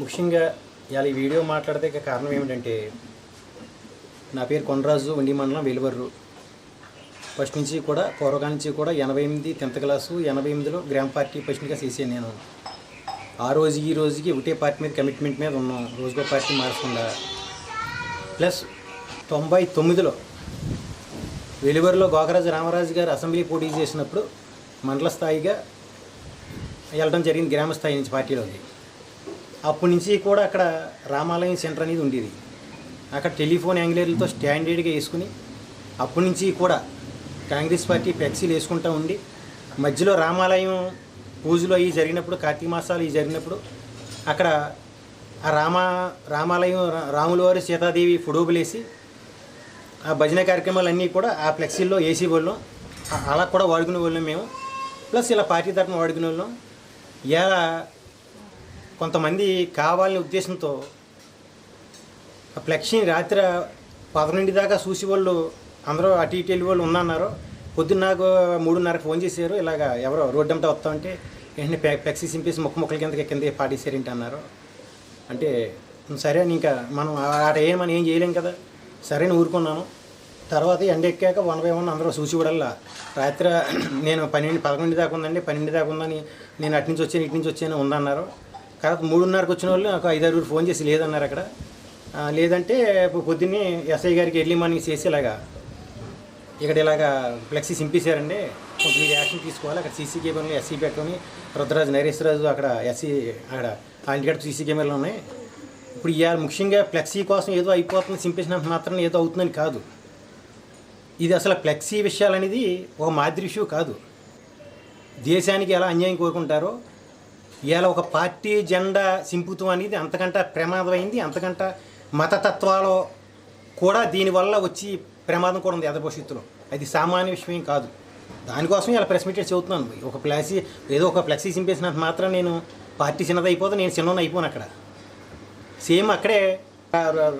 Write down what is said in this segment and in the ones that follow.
ముఖ్యంగా ఇవాళ ఈ వీడియో మాట్లాడితే కారణం ఏమిటంటే నా పేరు కొండరాజు ఉండి మండలం వెలువర్రు. ఫస్ట్ నుంచి కూడా పూర్వకాల నుంచి కూడా ఎనభై ఎనిమిది టెన్త్ క్లాసు ఎనభై ఎనిమిదిలో గ్రామ పార్టీ ప్రెసిడెంట్గా చేసాను నేను. ఆ రోజు ఈ రోజుకి ఒకటే పార్టీ మీద కమిట్మెంట్ మీద ఉన్నాం. రోజుకో పార్టీ మార్చకుండా ప్లస్ తొంభై తొమ్మిదిలో వెలువరిలో గోకరాజు రామరాజు గారు అసెంబ్లీ పోటీ చేసినప్పుడు మండల స్థాయిగా వెళ్ళడం జరిగింది గ్రామ స్థాయి నుంచి పార్టీలోకి. అప్పటి నుంచి కూడా అక్కడ రామాలయం సెంటర్ అనేది ఉండేది. అక్కడ టెలిఫోన్ యాంగ్లేర్లతో స్టాండర్డ్గా వేసుకుని అప్పటి నుంచి కూడా కాంగ్రెస్ పార్టీ ఫ్లెక్సీలు వేసుకుంటూ ఉండి మధ్యలో రామాలయం పూజలు అవి జరిగినప్పుడు కార్తీక మాసాలు ఇవి జరిగినప్పుడు అక్కడ ఆ రామ రామాలయం రాములవారి రాముల వారి సీతాదేవి ఫుడోబులేసి ఆ భజన కార్యక్రమాలన్నీ కూడా ఆ ఫ్లెక్సీల్లో వేసి వాళ్ళం. అలా కూడా వాడుకునే వాళ్ళం మేము. ప్లస్ ఇలా పార్టీ తరఫున వాడుకునే వాళ్ళం. ఇలా కొంతమంది కావాలనే ఉద్దేశంతో ఆ ఫ్లెక్సీని రాత్రి పదకొండు దాకా చూసి వాళ్ళు అందరూ అటు ఇటు వెళ్ళి వాళ్ళు ఉన్నన్నారు పొద్దున్న నాకు మూడున్నరకు ఫోన్ చేశారు. ఇలాగ ఎవరో రోడ్డు అంతా వస్తామంటే ఏంటంటే ఫ్లె- ఫ్లెక్సీ సింపేసి ముక్క ముక్కల కింద కింద పాటేశారేంటి అన్నారు. అంటే సరే అని ఇంకా మనం ఆట ఏం మనం ఏం చేయలేం కదా. సరే అని ఊరుకున్నాను. తర్వాత ఎండ ఎక్కాక వన్ బై వన్ అందరూ చూసి కూడా రాత్రి నేను పన్నెండు పదకొండు దాకా ఉందండి. పన్నెండు దాకా ఉందని నేను అటు నుంచి వచ్చాను ఇటు నుంచి వచ్చాను ఉందన్నారు. తర్వాత మూడున్నరకు వచ్చిన వాళ్ళు నాకు ఐదారుగురు ఫోన్ చేసి లేదన్నారు అక్కడ. లేదంటే పొ- పొద్దున్నే ఎస్ఐ గారికి ఎర్లీ మార్నింగ్ చేసి ఇలాగా ఇక్కడ ఇలాగా ఫ్లెక్సీ సింపేశారండి కొంచెం మీరు యాక్షన్ తీసుకోవాలి. అక్కడ సీసీ కెమెరాలు ఎస్సీ పెట్టుకొని రుద్రరాజు నరేశ్వరరాజు అక్కడ ఎస్సీ అక్కడ ఆంటిగడ సీసీ కెమెరాలు ఉన్నాయి. ఇప్పుడు ఇవాళ ముఖ్యంగా ఫ్లెక్సీ కోసం ఏదో అయిపోతుంది సింపేసినంత మాత్రం ఏదో అవుతుందని కాదు. ఇది అసలు ఫ్లెక్సీ విషయాలు అనేది ఒక మాదిరి ఇష్యూ కాదు. దేశానికి ఎలా అన్యాయం కోరుకుంటారో ఇవాళ ఒక పార్టీ జెండా సింపుతం అనేది అంతకంట ప్రమాదమైంది అంతకంట మతతత్వాలు కూడా దీనివల్ల వచ్చి ప్రమాదం కూడా ఉంది ఎద భవిష్యత్తులో అది సామాన్య విషయం కాదు. దానికోసం ఇలా ప్రెస్ మీట్ చెబుతున్నాను ఒక ప్లాసీ ఏదో ఒక ఫ్లెక్సీ సింపేసినంత మాత్రం నేను పార్టీ చిన్నది అయిపోతే నేను చిన్న అయిపోను అక్కడ. సేమ్ అక్కడే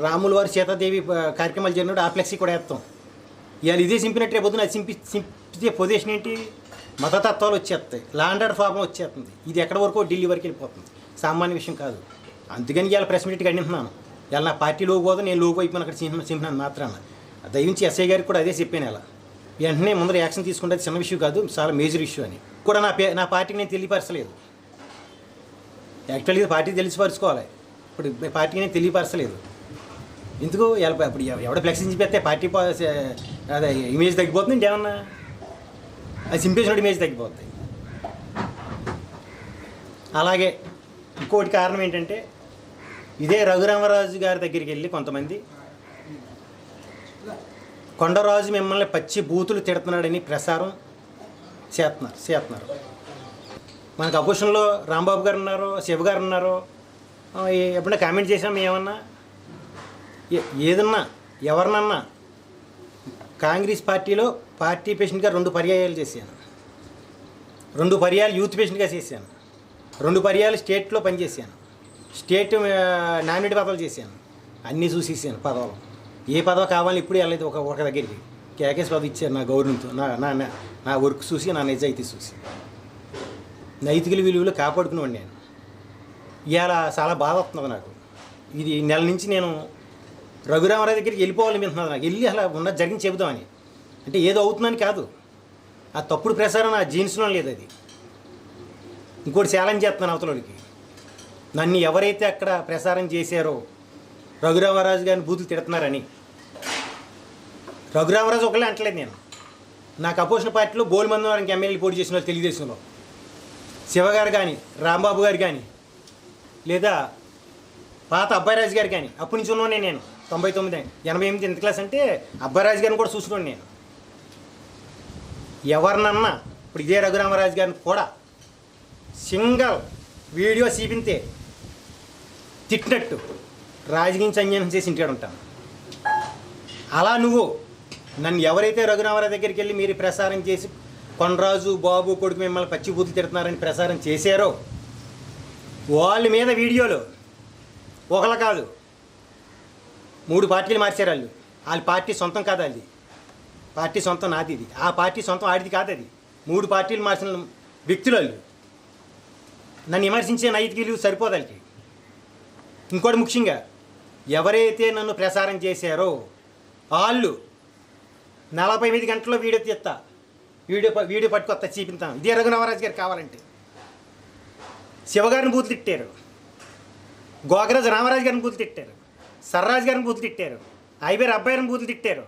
రాముల వారి సీతాదేవి కార్యక్రమాలు జరిగినప్పుడు ఆ ఫ్లెక్సీ కూడా వేస్తాం. ఇవాళ ఇదే సింపినట్టు రేపు పొద్దున అది సింపి సింపితే పొజిషన్ ఏంటి? మతతత్వాలు వచ్చేస్తాయి. లాండర్డ్ ఆర్డర్ వచ్చేస్తుంది. ఇది ఎక్కడ వరకు? ఢిల్లీ వరకు వెళ్ళిపోతుంది. సామాన్య విషయం కాదు. అందుకని ఇవాళ ప్రెస్ మీట్కి అడిగిస్తున్నాను ఇలా నా పార్టీ లోకి పోతే నేను లోకి అయిపోయిన అక్కడ సింహ సింహాన్ని మాత్రాన. దయించి ఎస్ఐ గారికి కూడా అదే చెప్పాను ఇలా వెంటనే ముందర యాక్షన్ తీసుకుంటే చిన్న విషయం కాదు చాలా మేజర్ ఇష్యూ అని. కూడా నా పే నా పార్టీకి నేను తెలియపరచలేదు. యాక్చువల్గా పార్టీ తెలిసిపరచుకోవాలి. ఇప్పుడు పార్టీకి నేను తెలియపరచలేదు. ఎందుకు? ఇప్పుడు ఎవడ ఫ్లెక్స్ పెడితే పార్టీ అదే ఇమేజ్ తగ్గిపోతుంది ఇంకేమన్నా? అది సింపేసినట్టు ఇమేజ్ తగ్గిపోతుంది అలాగే ఇంకోటి కారణం ఏంటంటే ఇదే రఘురామరాజు గారి దగ్గరికి వెళ్ళి కొంతమంది కొండరాజు మిమ్మల్ని పచ్చి బూతులు తిడుతున్నాడని ప్రసారం చేస్తున్నారు చేస్తున్నారు. మనకు అపోజిషన్లో రాంబాబు గారు ఉన్నారు శివ గారు ఉన్నారు ఎప్పుడైనా కామెంట్ చేసాం ఏమన్నా ఏదన్నా ఎవరినన్నా కాంగ్రెస్ పార్టీలో పార్టీ పేషెంట్గా రెండు పర్యాయాలు చేశాను. రెండు పర్యాలు యూత్ పేషెంట్గా చేశాను. రెండు పర్యాలు స్టేట్లో పనిచేశాను. స్టేట్ నామినేట్ పదవులు చేశాను. అన్నీ చూసేసాను పదవులు. ఏ పదవి కావాలని ఇప్పుడు వెళ్ళలేదు ఒక ఒక దగ్గరికి. కేకేస్ పదవి ఇచ్చారు నా గౌరవంతో. నా నా నా- వర్క్ చూసి నా నిజాయితీ చూసి. నైతికుల విలువలు కాపాడుకునేవాడిని నేను. ఇవాళ చాలా బాధ వస్తున్నది నాకు. ఇది నెల నుంచి నేను రఘురామరావు దగ్గరికి వెళ్ళిపోవాలి వింటున్నాను నాకు. వెళ్ళి అలా ఉన్న జరిగింది చెబుదామని. అంటే ఏదో అవుతుందని కాదు. ఆ తప్పుడు ప్రసారం నా జీన్స్లో లేదు అది. ఇంకోటి ఛాలెంజ్ చేస్తున్నాను అవతలకి నన్ను ఎవరైతే అక్కడ ప్రసారం చేశారో రఘురామరాజు గారిని బూతులు తిడుతున్నారని. రఘురామరాజు ఒకళ్ళే అంటలేదు నేను. నాకు అపోజిషన్ పార్టీలో గోల్మంది వారికి ఎమ్మెల్యే పోటీ చేసిన వాళ్ళు తెలుగుదేశంలో. శివగారు కానీ రాంబాబు గారు కానీ లేదా పాత అబ్బాయిరాజు గారు కానీ అప్పటి నుంచి ఉన్నానే నేను. తొంభై తొమ్మిది. ఎనభై ఎనిమిది ఎంత క్లాస్ అంటే అబ్బాయిరాజు గారిని కూడా చూసుకోండి నేను. ఎవరినన్నా ఇప్పుడు ఇదే రఘురామరాజు గారిని కూడా సింగల్ వీడియో చూపింతే తిట్టినట్టు రాజకీయ సంజనం చేసి ఇంటికాడ ఉంటాను. అలా నువ్వు నన్ను ఎవరైతే రఘురామరావు దగ్గరికి వెళ్ళి మీరు ప్రసారం చేసి కొండరాజు బాబు కొడుకు మిమ్మల్ని పచ్చి తిడుతున్నారని ప్రసారం చేశారో వాళ్ళ మీద వీడియోలు ఒకళ్ళ కాదు మూడు పార్టీలు మార్చారు వాళ్ళు. వాళ్ళ పార్టీ సొంతం కాదు అది పార్టీ సొంతం నాది ఇది. ఆ పార్టీ సొంతం ఆడిది కాదు అది. మూడు పార్టీలు మార్చిన వ్యక్తులు వాళ్ళు. నన్ను విమర్శించే నైతిక సరిపోదు వాళ్ళకి. ఇంకోటి ముఖ్యంగా ఎవరైతే నన్ను ప్రసారం చేశారో వాళ్ళు నలభై ఎనిమిది గంటల్లో వీడియో తీస్తా. వీడియో ప- వీడియో పట్టుకొస్తా చూపిస్తాను ఇదే రఘురామరాజు గారు కావాలంటే. శివగారిని బూతులు తిట్టారు. గోగరాజు రామరాజు గారిని బూతులు తిట్టారు. సర్రాజు గారిని బూతులు తిట్టారు. ఐబేర్ అబ్బాయిని బూతులు తిట్టారు.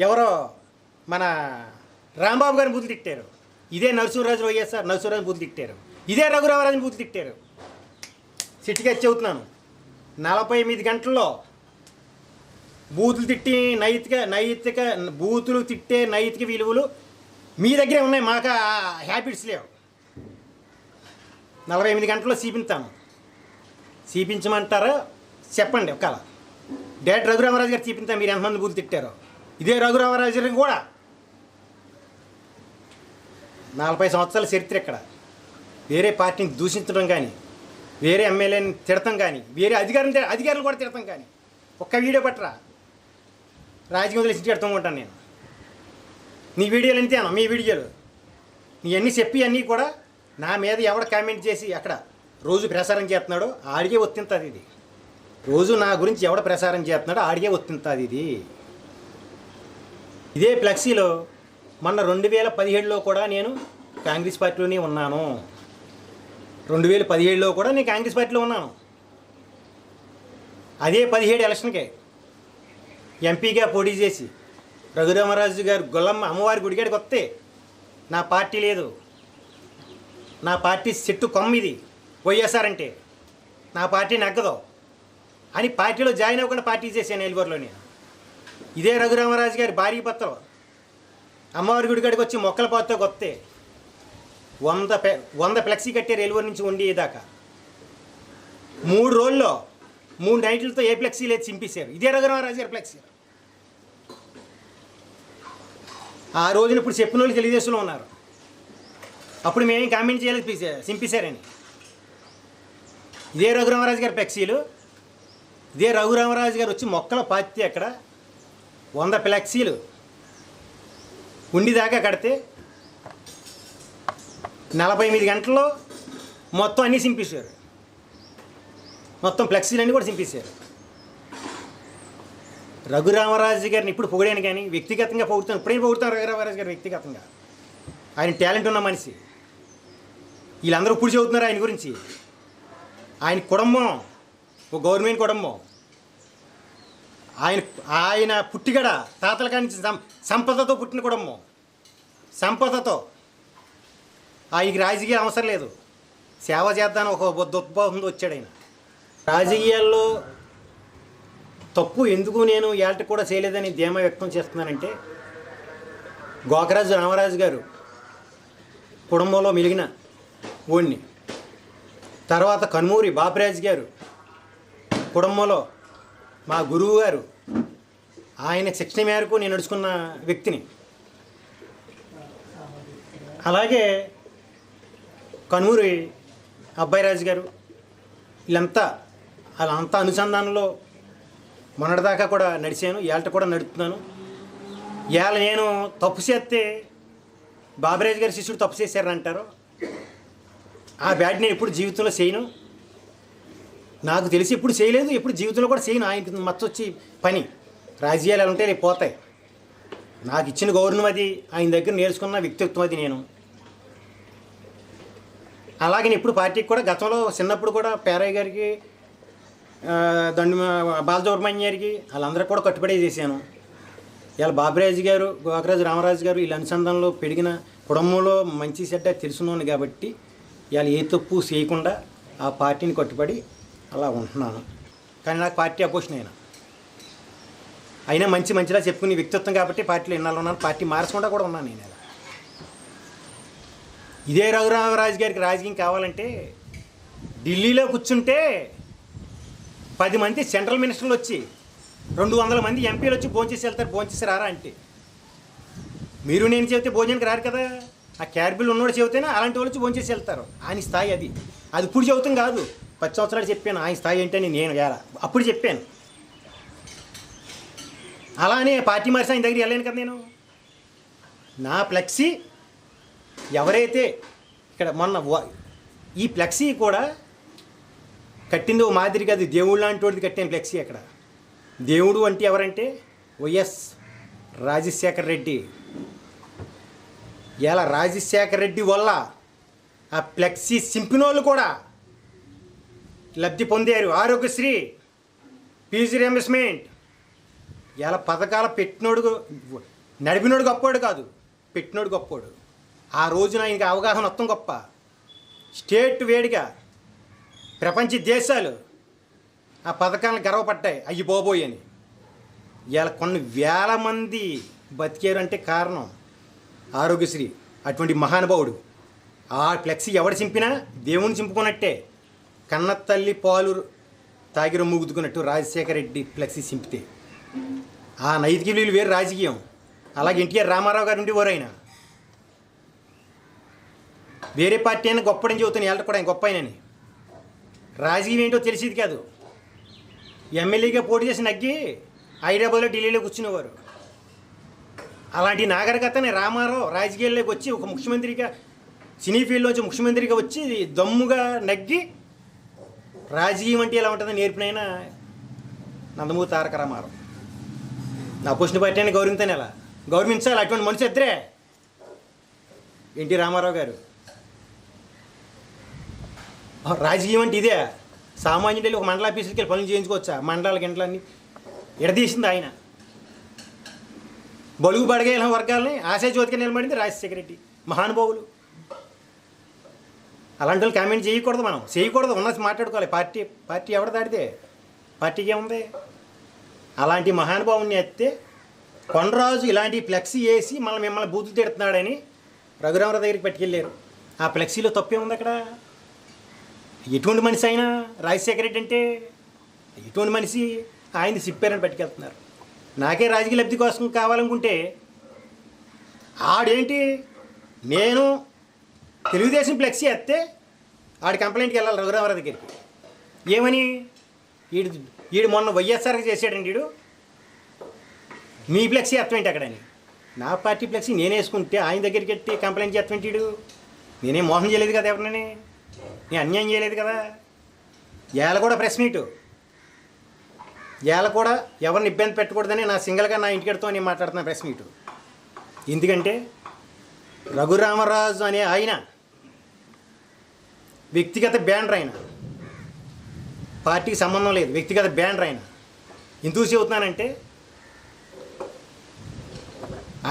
ఎవరో మన రాంబాబు గారిని బూతులు తిట్టారు. ఇదే నరసింహరాజు వైఎస్ఆర్ నరసింహరాజు బూతులు తిట్టారు. ఇదే రఘురామరాజుని బూతులు తిట్టారు. సిట్టిగా చెబుతున్నాను. నలభై ఎనిమిది గంటల్లో బూతులు తిట్టి నైతిక నైతిక బూతులు తిట్టే నైతిక విలువలు మీ దగ్గరే ఉన్నాయి. మాకు హ్యాబిట్స్ లేవు. నలభై ఎనిమిది గంటల్లో చూపించాను చూపించమంటారా చెప్పండి ఒకవేళ డైరెక్ట్ రఘురామరాజు గారు చూపించాను మీరు ఎంతమంది బూతులు తిట్టారో? ఇదే రఘురామరాజు గారిని కూడా. నలభై సంవత్సరాల చరిత్ర ఇక్కడ. వేరే పార్టీని దూషించడం కానీ వేరే ఎమ్మెల్యేని తిడతాం కానీ వేరే అధికారం అధికారులు కూడా తిడతాం కానీ ఒక్క వీడియో పట్టరా? రాజకీయం వదిలేసి తిడతాం ఉంటాను నేను. నీ వీడియోలు ఎంతేనా మీ వీడియోలు. నీ అన్నీ చెప్పి అన్నీ కూడా నా మీద ఎవడ కామెంట్ చేసి అక్కడ రోజు ప్రసారం చేస్తున్నాడో ఆడిగే ఒత్తింతుంది ఇది రోజు నా గురించి ఎవడ ప్రసారం చేస్తున్నాడో ఆడిగే వస్తుంటుంది ఇది. ఇదే ఫ్లెక్సీలో మొన్న రెండు వేల పదిహేడులో కూడా నేను కాంగ్రెస్ పార్టీలోనే ఉన్నాను. రెండు వేల పదిహేడులో కూడా నేను కాంగ్రెస్ పార్టీలో ఉన్నాను. అదే పదిహేడు ఎలక్షన్కే ఎంపీగా పోటీ చేసి రఘురామరాజు గారు గొల్లమ్మ అమ్మవారి గుడిగాడికి వస్తే నా పార్టీ లేదు. నా పార్టీ చెట్టు కొమ్మిది. వైఎస్ఆర్ అంటే నా పార్టీ నెగ్గదు. అని పార్టీలో జాయిన్ అవ్వకుండా పార్టీ చేశాను ఎలుగురులో నేను ఇదే రఘురామరాజు గారి భార్య పత్రం అమ్మవారి గుడి కాడికి వచ్చి మొక్కల పాతో కొత్తే వంద పె వంద ఫ్లెక్సీ కట్టారు ఎలుగురు నుంచి ఉండి దాకా మూడు రోజుల్లో మూడు నైట్లతో ఏ ఫ్లెక్సీ లేదు చింపేశారు. ఇదే రఘురామరాజు గారి ఫ్లెక్సీ. ఆ రోజున ఇప్పుడు చెప్పిన వాళ్ళు తెలుగుదేశంలో ఉన్నారు. అప్పుడు మేమేం కామెంట్ చేయలేదు చింపేశారని. ఇదే రఘురామరాజు గారి ఫ్లెక్సీలు. ఇదే రఘురామరాజు గారు వచ్చి మొక్కల పాతి అక్కడ వంద ఫ్లెక్సీలు ఉండిదాకా కడితే నలభై ఎనిమిది గంటల్లో మొత్తం అన్నీ చింపేశారు. మొత్తం ఫ్లెక్సీలు అన్నీ కూడా చింపేశారు. రఘురామరాజు గారిని ఇప్పుడు పొగిడాను కానీ వ్యక్తిగతంగా పొగుడుతాను ఇప్పుడే పొగుడుతాను రఘురామరాజు గారు వ్యక్తిగతంగా? ఆయన టాలెంట్ ఉన్న మనిషి. వీళ్ళందరూ ఇప్పుడు చెబుతున్నారు ఆయన గురించి. ఆయన కుటుంబం ఒక గవర్నమెంట్ కుటుంబం ఆయన ఆయన పుట్టిగడ తాతల కాడి సం- సంపదతో పుట్టిన కుటుంబం సంపదతో. ఆయనకి రాజకీయ అవసరం లేదు. సేవ చేద్దాను ఒక దుద్భావంతో వచ్చాడు ఆయన రాజకీయాల్లో తప్పు ఎందుకు నేను ఏట కూడా చేయలేదని ధీమా వ్యక్తం చేస్తున్నానంటే గోకరాజు రామరాజు గారు కుటుంబంలో మెలిగిన ఓడిని తర్వాత కన్మూరి బాపిరాజు గారు కుటుంబంలో మా గురువు గారు ఆయన శిక్షణ మేరకు నేను నడుచుకున్న వ్యక్తిని. అలాగే కన్మూరి అబ్బాయిరాజు గారు వీళ్ళంతా వాళ్ళంతా అనుసంధానంలో మొన్నటిదాకా కూడా నడిచాను ఏళ్ళ కూడా నడుపుతున్నాను. ఇవాళ నేను తప్పు చేస్తే బాబరాజు గారి శిష్యుడు తప్పు చేశారంటారు అంటారు. ఆ బ్యాడ్ నేను ఎప్పుడు జీవితంలో చేయను. నాకు తెలిసి ఎప్పుడు చేయలేదు ఎప్పుడు జీవితంలో కూడా చేయను. ఆయనకి మచ్చొచ్చి పని. రాజకీయాలు ఎలా ఉంటే రేపు పోతాయి. నాకు ఇచ్చిన గౌరవం అది ఆయన దగ్గర నేర్చుకున్న వ్యక్తిత్వం అది నేను. అలాగే నేను ఇప్పుడు పార్టీకి కూడా గతంలో చిన్నప్పుడు కూడా పేరయ్య గారికి దండు బాలసుబ్రహ్మణ్య గారికి వాళ్ళందరూ కూడా కట్టుబడి చేశాను. ఇలా బాబురాజు గారు గోకరాజు రామరాజు గారు వీళ్ళ అనుసంధానంలో పెరిగిన కుటుంబంలో మంచి చెడ్డ తెలుసున్నాను కాబట్టి ఇవాళ ఏ తప్పు చేయకుండా ఆ పార్టీని కట్టుబడి అలా ఉంటున్నాను. కానీ నాకు పార్టీ అపోషన్ అయినా. అయినా మంచి మంచిలా చెప్పుకునే వ్యక్తిత్వం కాబట్టి పార్టీలో ఇన్నాళ్ళు ఉన్నాను. పార్టీ మార్చకుండా కూడా ఉన్నాను నేను ఇలా ఇదే రఘురామరాజు గారికి రాజకీయం కావాలంటే ఢిల్లీలో కూర్చుంటే పది మంది సెంట్రల్ మినిస్టర్లు వచ్చి రెండు వందల మంది ఎంపీలు వచ్చి భోంచేసి వెళ్తారు. భోంచేసి రారా అంటే? మీరు నేను చెబితే భోజనానికి రారు కదా. ఆ క్యార్బిల్ ఉన్నోడు చెబితేనే అలాంటి వాళ్ళు వచ్చి భోంచేసి వెళ్తారు. ఆయన స్థాయి అది. అది ఇప్పుడు చెబుతాం కాదు. పది సంవత్సరాలు చెప్పాను ఆయన స్థాయి ఏంటని నేను ఎలా అప్పుడు చెప్పాను. అలానే పార్టీ మార్చి ఆయన దగ్గర వెళ్ళాను కదా నేను. నా ఫ్లెక్సీ ఎవరైతే ఇక్కడ మొన్న ఈ ఫ్లెక్సీ కూడా కట్టింది ఓ మాదిరి కాదు దేవుడు లాంటి వాడిది కట్టాను ఫ్లెక్సీ అక్కడ. దేవుడు అంటే ఎవరంటే వైఎస్ రాజశేఖర్ రెడ్డి. ఇలా రాజశేఖర్ రెడ్డి వల్ల ఆ ఫ్లెక్సీ సింపినోళ్ళు కూడా లబ్ధి పొందారు. ఆరోగ్యశ్రీ ఫీజు రియంబర్స్మెంట్ ఇలా పథకాల పెట్టినోడు నడిపినోడు గొప్పోడు కాదు పెట్టినోడు గొప్పోడు. ఆ రోజున ఆయనకి అవగాహన మొత్తం గొప్ప. స్టేట్ వేడిగా ప్రపంచ దేశాలు ఆ పథకాలను గర్వపడ్డాయి. అయ్యి బాబోయ్ అని. ఇలా కొన్ని వేల మంది బతికారు అంటే కారణం ఆరోగ్యశ్రీ. అటువంటి మహానుభావుడు. ఆ ఫ్లెక్సీ ఎవడు చింపినా దేవుని చింపుకున్నట్టే. కన్నతల్లి పాలు తాగిర ముగుదుకున్నట్టు రాజశేఖర రెడ్డి ఫ్లెక్సీ చింపితే. ఆ నైతిక విలువలు వేరు రాజకీయం. అలాగే ఎన్టీఆర్ రామారావు గారు ఉండేవారు ఆయన. వేరే పార్టీ అయినా గొప్పడని చెబుతాను వెళ్ళ కూడా ఆయన గొప్ప ఆయనని. రాజకీయం ఏంటో తెలిసేది కాదు. ఎమ్మెల్యేగా పోటీ చేసి నగ్గి హైదరాబాద్లో ఢిల్లీలో కూర్చునేవారు. అలాంటి నాగరికతనే రామారావు రాజకీయాల్లోకి వచ్చి ఒక ముఖ్యమంత్రిగా సినీ ఫీల్డ్లోంచి ముఖ్యమంత్రిగా వచ్చి దమ్ముగా నగ్గి రాజకీయం అంటే ఎలా ఉంటుందో నేర్పినైనా నందమూరి తారక రామారావు. నా అపోజిషన్ పార్టీ అని గౌరవించాను ఎలా? గౌరవించాలి అటువంటి మనిషి ఇద్దరే. ఎన్టీ రామారావు గారు. రాజకీయం అంటే ఇదే. సామాన్యుడు ఒక మండల ఆఫీసులకి వెళ్ళి పనులు చేయించుకోవచ్చా? మండలాల గంటలన్నీ ఎడదీసింది ఆయన. బలుగు బడగైన వర్గాలని ఆశయ నిలబడింది రాజశేఖర రెడ్డి మహానుభావులు. అలాంటి వాళ్ళు కామెంట్ చేయకూడదు మనం. చేయకూడదు ఉన్నది మాట్లాడుకోవాలి. పార్టీ పార్టీ ఎవడ దాడితే పార్టీకి ఏముంది? అలాంటి మహానుభావుని ఎత్తే కొండరాజు ఇలాంటి ఫ్లెక్సీ వేసి మళ్ళీ మిమ్మల్ని బూతులు తిడుతున్నాడని రఘురామరావు దగ్గరికి పట్టుకెళ్ళారు. ఆ ఫ్లెక్సీలో తప్పే ఉంది అక్కడ? ఎటువంటి మనిషి అయినా రాజశేఖర రెడ్డి అంటే ఎటువంటి మనిషి ఆయన్ని సిప్పారని పట్టుకెళ్తున్నారు. నాకే రాజకీయ లబ్ధి కోసం కావాలనుకుంటే ఆడేంటి? నేను తెలుగుదేశం ఫ్లెక్సీ ఎత్తే ఆడి కంప్లైంట్కి వెళ్ళాలి రఘురామరావు దగ్గరికి. ఏమని? ఈడు ఈడు మొన్న వైఎస్ఆర్కి చేశాడండి ఈడు. మీ ఫ్లెక్సీ ఎత్తమేంటి అక్కడని నా పార్టీ ఫ్లెక్సీ నేను వేసుకుంటే ఆయన దగ్గరికి ఎట్టి కంప్లైంట్ చేస్తామేంటి ఈడు? నేనేం మోసం చేయలేదు కదా ఎవరినని? నేను అన్యాయం చేయలేదు కదా? ఏళ్ళ కూడా ప్రెస్ మీటు. ఏళ్ళ కూడా ఎవరిని ఇబ్బంది పెట్టకూడదని నా సింగిల్గా నా ఇంటికెడుతో నేను మాట్లాడుతున్నా ప్రెస్ మీటు. ఎందుకంటే రఘురామరాజు అనే ఆయన వ్యక్తిగత బ్యానర్ ఆయన. పార్టీకి సంబంధం లేదు వ్యక్తిగత బ్యానర్ ఆయన. ఎందుకు చెబుతున్నానంటే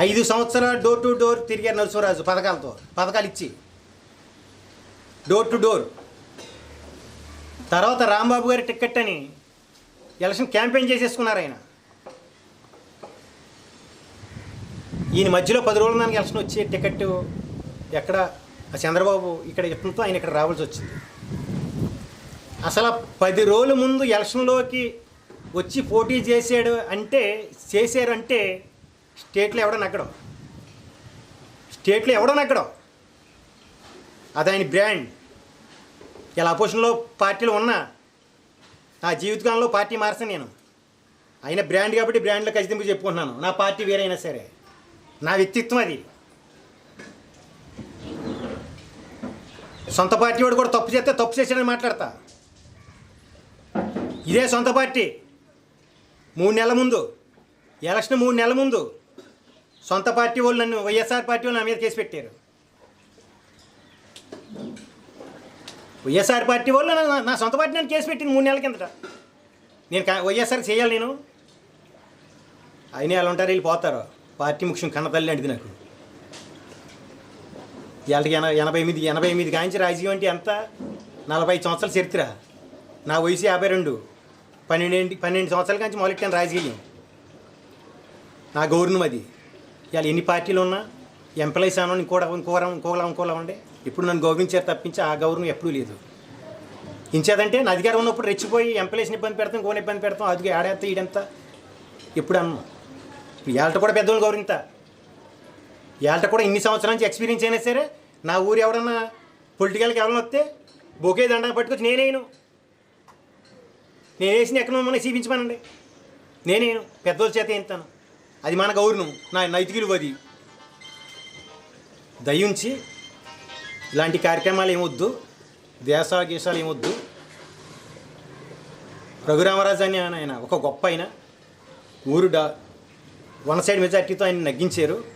ఐదు సంవత్సరాలు డోర్ టు డోర్ తిరిగారు నరసింహరాజు పథకాలతో పథకాలు ఇచ్చి డోర్ టు డోర్. తర్వాత రాంబాబు గారి టిక్కెట్ అని ఎలక్షన్ క్యాంపెయిన్ చేసేసుకున్నారు ఆయన. ఈయన మధ్యలో పది రోజుల దానికి ఎలక్షన్ వచ్చే టికెట్ ఎక్కడ చంద్రబాబు ఇక్కడ ఇట్టడంతో ఆయన ఇక్కడ రావాల్సి వచ్చింది. అసలు పది రోజుల ముందు ఎలక్షన్లోకి వచ్చి పోటీ చేసాడు అంటే చేశారంటే స్టేట్లో ఎవడో నగ్గడం. స్టేట్లో ఎవడో నగ్గడం. అది ఆయన బ్రాండ్. ఇలా అపోజిషన్లో పార్టీలు ఉన్నా నా జీవితకాలంలో పార్టీ మారసాను నేను. ఆయన బ్రాండ్ కాబట్టి బ్రాండ్లో ఖచ్చితంగా చెప్పుకుంటున్నాను. నా పార్టీ వేరైనా సరే. నా వ్యక్తిత్వం అది. సొంత పార్టీ వాడు కూడా తప్పు చేస్తే తప్పు చేశాడని మాట్లాడతా. ఇదే సొంత పార్టీ. మూడు నెలల ముందు ఎలక్షన్ మూడు నెలల ముందు సొంత పార్టీ వాళ్ళు నన్ను వైఎస్ఆర్ పార్టీ వాళ్ళు నా మీద కేసు పెట్టారు. వైఎస్ఆర్ పార్టీ వాళ్ళు నా- సొంత పార్టీ నన్ను కేసు పెట్టింది మూడు నెలల కిందట. నేను వైఎస్ఆర్ చేయాలి నేను. అయినా ఎలా ఉంటారు వీళ్ళు పోతారు. పార్టీ ముఖ్యం కన్న తల్లి అంటిది నాకు. ఇవాళకి ఎన ఎనభై ఎనిమిది ఎనభై ఎనిమిది కాంచి రాజకీయం అంటే ఎంత? నలభై సంవత్సరాల చరిత్ర. నా వయసు యాభై రెండు. పన్నెండు పన్నెండు సంవత్సరాల కాంచి మొదలెట్టాను రాజకీయం. నా గౌరవం అది. ఇవాళ ఎన్ని పార్టీలు ఉన్నా ఎంప్లాయీస్ అన్న ఇంకోటి ఇంకోరం ఇంకోలా ఇంకోలా ఉండే ఇప్పుడు నన్ను గౌరవించారు తప్పించి ఆ గౌరవం ఎప్పుడూ లేదు. ఇంచేదంటే నా అధికారం ఉన్నప్పుడు రెచ్చిపోయి ఎంప్లాయీస్ని ఇబ్బంది పెడతాం ఇంకోని ఇబ్బంది పెడతాం అది ఆడేస్తా ఈడంతా ఎప్పుడు అన్నాం. ఇవాళ కూడా పెద్దోళ్ళు గౌరవింతా. ఇవాళ కూడా ఇన్ని సంవత్సరాల నుంచి ఎక్స్పీరియన్స్ అయినా సరే నా ఊరు ఎవడన్నా పొలిటికల్కి ఎవరైనా వస్తే బొకే దండ పట్టుకొచ్చి నేనేను నేను. వేసిన ఎక్కడ మన చూపించమనండి నేనేను పెద్దోళ్ళ చేత ఎంతాను అది మన గౌరవం. నా నైతికులు అది. దయించి ఇలాంటి కార్యక్రమాలు ఏమొద్దు. దేశ గీసాలు ఏమొద్దు. రఘురామరాజు అని ఆయన ఒక గొప్ప ఆయన. ఊరు డా వన్ సైడ్ మెజార్టీతో ఆయన నగ్గించారు.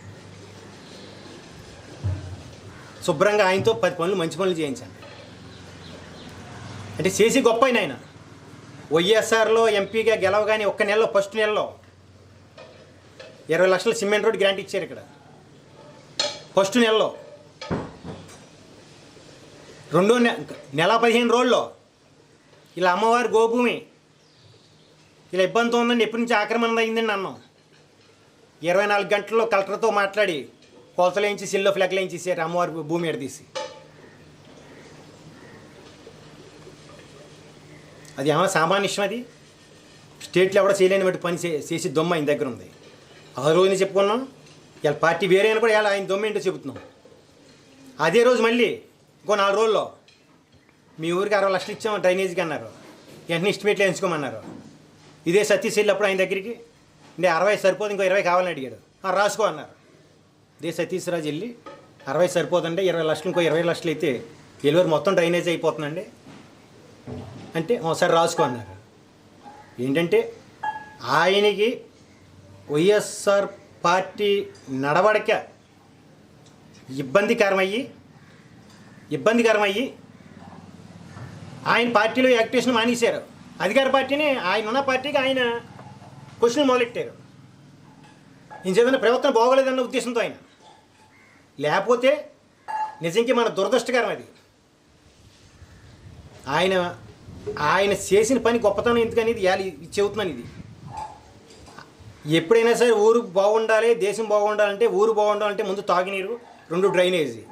శుభ్రంగా ఆయనతో పది పనులు మంచి పనులు చేయించాను అంటే చేసి గొప్ప ఆయన. ఆయన వైఎస్ఆర్లో ఎంపీగా గెలవగానే ఒక్క నెలలో ఫస్ట్ నెలలో ఇరవై లక్షల సిమెంట్ రోడ్ గ్రాంట్ ఇచ్చారు ఇక్కడ. ఫస్ట్ నెలలో. రెండో నె నెల పదిహేను రోజుల్లో ఇలా అమ్మవారి గోభూమి ఇలా ఇబ్బంది ఉందండి ఎప్పటి నుంచి ఆక్రమణ అయిందండి అన్నాం. ఇరవై నాలుగు గంటల్లో కలెక్టర్తో మాట్లాడి కొలతలు వేయించి సిల్లో ఫ్లాగ్లు వేయించి ఇచ్చారు అమ్మవారి భూమి ఎడ తీసి. అది ఏమైనా సామాన్య విషయం అది? స్టేట్లో ఎవడో చేయలేని బట్టి పని చేసి దొమ్మ ఆయన దగ్గర ఉంది. ఆ రోజున చెప్పుకున్నాం? ఇలా పార్టీ వేరే అయినా కూడా ఇలా ఆయన దొమ్మ ఏంటో చెబుతున్నాం. అదే రోజు మళ్ళీ ఇంకో నాలుగు రోజుల్లో మీ ఊరికి అరవై లక్షలు ఇచ్చాము డ్రైనేజీకి అన్నారు. వెంటనే ఎస్టిమేట్లు వేయించుకోమన్నారు. ఇదే సతీష్ వెళ్ళినప్పుడు ఆయన దగ్గరికి అంటే అరవై సరిపోదు ఇంకో ఇరవై కావాలని అడిగాడు. రాసుకో అన్నారు. ఇదే సతీష్ వెళ్ళి అరవై సరిపోతుందండి ఇరవై లక్షలు ఇంకో ఇరవై లక్షలు అయితే ఎలువరు మొత్తం డ్రైనేజ్ అయిపోతుందండి. అంటే ఒకసారి రాసుకో అన్నారు. ఏంటంటే ఆయనకి వైఎస్ఆర్ పార్టీ నడవడిక ఇబ్బందికరమయ్యి ఇబ్బందికరమయ్యి ఆయన పార్టీలో యాక్టివేషన్ మానేశారు. అధికార పార్టీని ఆయన ఉన్న పార్టీకి ఆయన క్వశ్చన్ మొదలెట్టారు. ఇంకేదైనా ప్రవర్తన బాగోలేదన్న ఉద్దేశంతో ఆయన. లేకపోతే నిజంకి మన దురదృష్టకరం అది. ఆయన ఆయన చేసిన పని గొప్పతనం ఎందుకనేది ఇవాళ ఇది చెబుతున్నాను ఇది. ఎప్పుడైనా సరే ఊరు బాగుండాలి దేశం బాగుండాలంటే ఊరు బాగుండాలంటే ముందు తాగునీరు రెండు డ్రైనేజీ.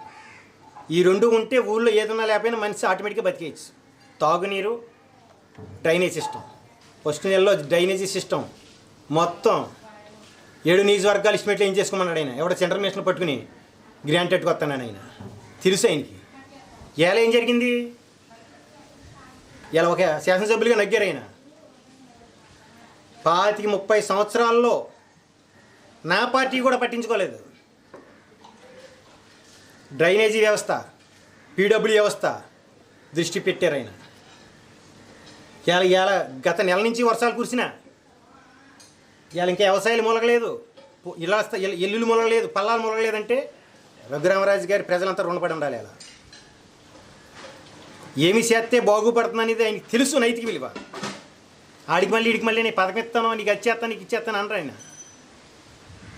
ఈ రెండు ఉంటే ఊళ్ళో ఏదన్నా లేకపోయినా మనిషి ఆటోమేటిక్గా బతికేయచ్చు. తాగునీరు డ్రైనేజ్ సిస్టమ్ ఫస్ట్ నెలలో డ్రైనేజీ సిస్టమ్ మొత్తం ఏడు నియోజకవర్గాలు ఇస్టిమేట్లు ఏం చేసుకోమన్నాడు ఆయన. ఎవడ సెంట్రల్ మినిస్టర్ పట్టుకుని గ్రాంటెడ్కి వస్తానని ఆయన తెలుసు ఆయనకి. ఎలా ఏం జరిగింది? ఇలా ఒక శాసనసభ్యులుగా నగ్గారు ఆయన. పాతికి ముప్పై సంవత్సరాల్లో నా పార్టీ కూడా పట్టించుకోలేదు. డ్రైనేజీ వ్యవస్థ పీడబ్ల్యూ వ్యవస్థ దృష్టి పెట్టారు ఆయన. ఇలా ఇలా గత నెల నుంచి వర్షాలు కురిసినా ఇలా ఇంకా వ్యవసాయాలు మొలగలేదు. ఇలా ఎల్లులు ఇల్- మొలగలేదు పల్లాలు మొలగలేదంటే రఘురామరాజు గారి ప్రజలంతా రుణపడి ఉండాలి అలా. ఏమి చేస్తే బాగుపడుతుందనేది ఆయనకి తెలుసు నైతిక విలువ. ఆడికి మళ్ళీ ఇడికి మళ్ళీ నేను పథకం ఇస్తాను నీకు వచ్చేస్తాను నీకు ఇచ్చేస్తాను అనరు ఆయన.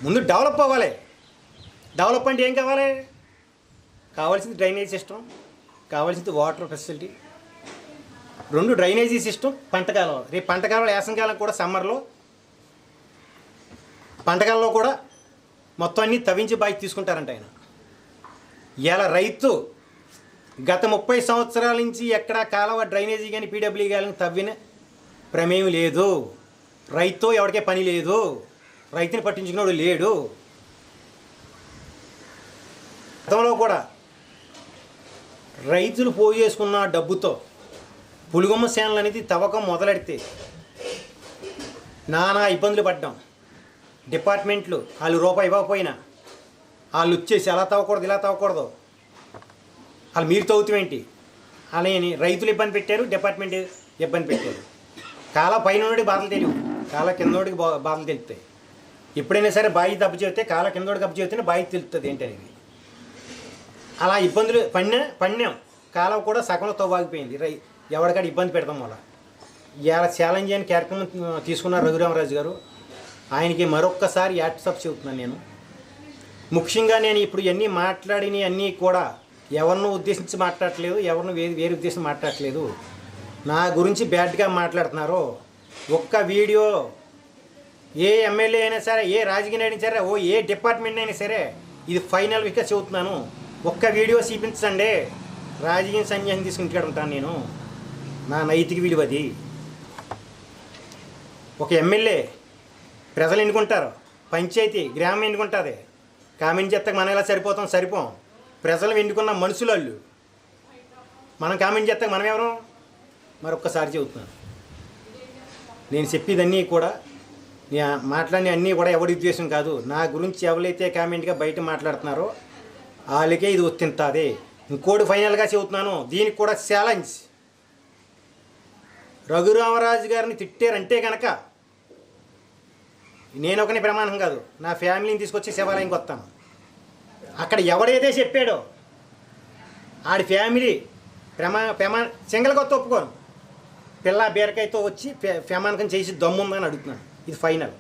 ముందు డెవలప్ అవ్వాలి. డెవలప్ అంటే ఏం కావాలి? కావాల్సింది డ్రైనేజ్ సిస్టమ్ కావాల్సింది వాటర్ ఫెసిలిటీ. రెండు డ్రైనేజీ సిస్టమ్ పంటకాలం. రేపు పంటకాలం వేసంకాలం కూడా సమ్మర్లో. పంటకాలంలో కూడా మొత్తం అన్నీ తవ్వించి బాగా తీసుకుంటారంట ఆయన. ఇలా రైతు గత ముప్పై సంవత్సరాల నుంచి ఎక్కడ కాలవ డ్రైనేజీ కానీ పీడబ్ల్యూ కానీ తవ్విన ప్రమేయం లేదు. రైతు ఎవరికే పని లేదు. రైతుని పట్టించుకున్నాడు లేడు. గతంలో కూడా రైతులు పోగు చేసుకున్న డబ్బుతో పులుగొమ్మ సేనలు అనేది తవ్వకం మొదలెడితే నానా ఇబ్బందులు పడ్డాం. డిపార్ట్మెంట్లు వాళ్ళు రూపాయి ఇవ్వకపోయినా వాళ్ళు వచ్చేసి అలా తవ్వకూడదు ఇలా తవ్వకూడదు. వాళ్ళు మీరు తవ్వుతామేంటి అని రైతులు ఇబ్బంది పెట్టారు డిపార్ట్మెంట్ ఇబ్బంది పెట్టారు. కాలా పైన బాధలు తెలియవు. కాల కిందోడికి బా బాధలు తెలుపుతాయి ఎప్పుడైనా సరే బాయి దెబ్బ చెబితే కాల కిందోడికి దెబ్బ చెబితేనే బాయి తెలుస్తుంది ఏంటనేది అలా ఇబ్బందులు పడినా పడినాం. కాలం కూడా సగంలో తవ్వాగిపోయింది రై ఎవరికాడ ఇబ్బంది పెడతాం వల్ల ఇలా ఛాలెంజ్ అని కార్యక్రమం తీసుకున్నారు రఘురామరాజు గారు. ఆయనకి మరొక్కసారి యాట్సప్ చెబుతున్నాను నేను. ముఖ్యంగా నేను ఇప్పుడు ఇవన్నీ మాట్లాడినవి అన్నీ కూడా ఎవరినో ఉద్దేశించి మాట్లాడట్లేదు ఎవరిని వేరే వేరే ఉద్దేశం మాట్లాడట్లేదు. నా గురించి బ్యాడ్గా మాట్లాడుతున్నారు ఒక్క వీడియో ఏ ఎమ్మెల్యే అయినా సరే ఏ రాజకీయ అయినా సరే ఓ ఏ డిపార్ట్మెంట్ అయినా సరే ఇది ఫైనల్ విక చెబుతున్నాను. ఒక్క వీడియో చూపించండి. రాజకీయ సన్యాసం తీసుకుని ఉంటాను నేను. నా నైతిక విలువ అది. ఒక ఎమ్మెల్యే ప్రజలు ఎన్నుకుంటారు పంచాయతీ గ్రామం ఎన్నుకుంటుంది. కామెంట్ చేస్తే మనం ఎలా సరిపోతాం? సరిపోం. ప్రజలు ఎన్నుకున్న మనుషులు వాళ్ళు మనం కామెంట్ చేస్తే మనం ఎవరు? మరొక్కసారి చెబుతున్నాను నేను చెప్పేదన్నీ కూడా మాట్లాడిన అన్నీ కూడా ఎవరి ఉద్దేశం కాదు. నా గురించి ఎవరైతే కామెంట్గా బయట మాట్లాడుతున్నారో వాళ్ళకే ఇది ఒత్తింతుంది. ఇంకోటి ఫైనల్గా చెబుతున్నాను దీనికి కూడా ఛాలెంజ్ రఘురామరాజు గారిని తిట్టారంటే కనుక నేను ఒకని ప్రమాణం కాదు. నా ఫ్యామిలీని తీసుకొచ్చి శివాలయంకి వస్తాను. అక్కడ ఎవడైతే చెప్పాడో ఆడి ఫ్యామిలీ ప్రమా ప్రమా సింగల్ కొత్త ఒప్పుకోను పిల్ల బీరకాయతో వచ్చి ప్రమాణకం చేసి దమ్ముందని అడుగుతున్నాను ఇది ఫైనల్.